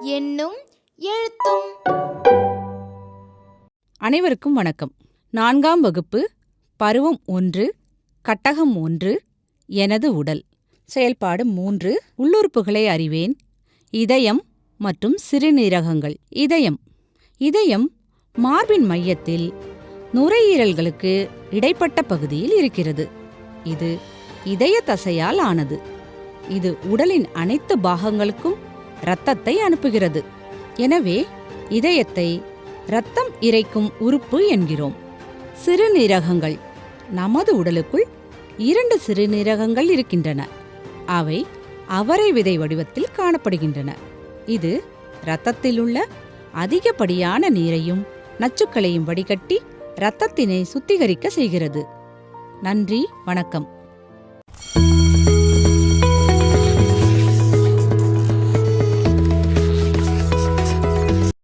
என்னும் எழுத்தும் அனைவருக்கும் வணக்கம். நான்காம் வகுப்பு பருவம் ஒன்று கட்டகம் ஒன்று எனது உடல். செயல்பாடு மூன்று. உள்ளுறுப்புகளை அறிவேன். இதயம் மற்றும் சிறுநீரகங்கள். இதயம். இதயம் மார்பின் மையத்தில் நுரையீரல்களுக்கு இடைப்பட்ட பகுதியில் இருக்கிறது. இது இதய தசையால் ஆனது. இது உடலின் அனைத்து பாகங்களுக்கும் இரத்தத்தை அனுப்புகிறது. எனவே இதயத்தை இரத்தம் இறைக்கும் உறுப்பு என்கிறோம். சிறுநீரகங்கள் நமது உடலுக்குள் இரண்டு சிறுநீரகங்கள் இருக்கின்றன. அவை அவரை விதை வடிவத்தில் காணப்படுகின்றன. இது இரத்தத்தில் உள்ள அதிகப்படியான நீரையும் நச்சுக்களையும் வடிகட்டி இரத்தத்தினை சுத்திகரிக்க செய்கிறது. நன்றி வணக்கம்.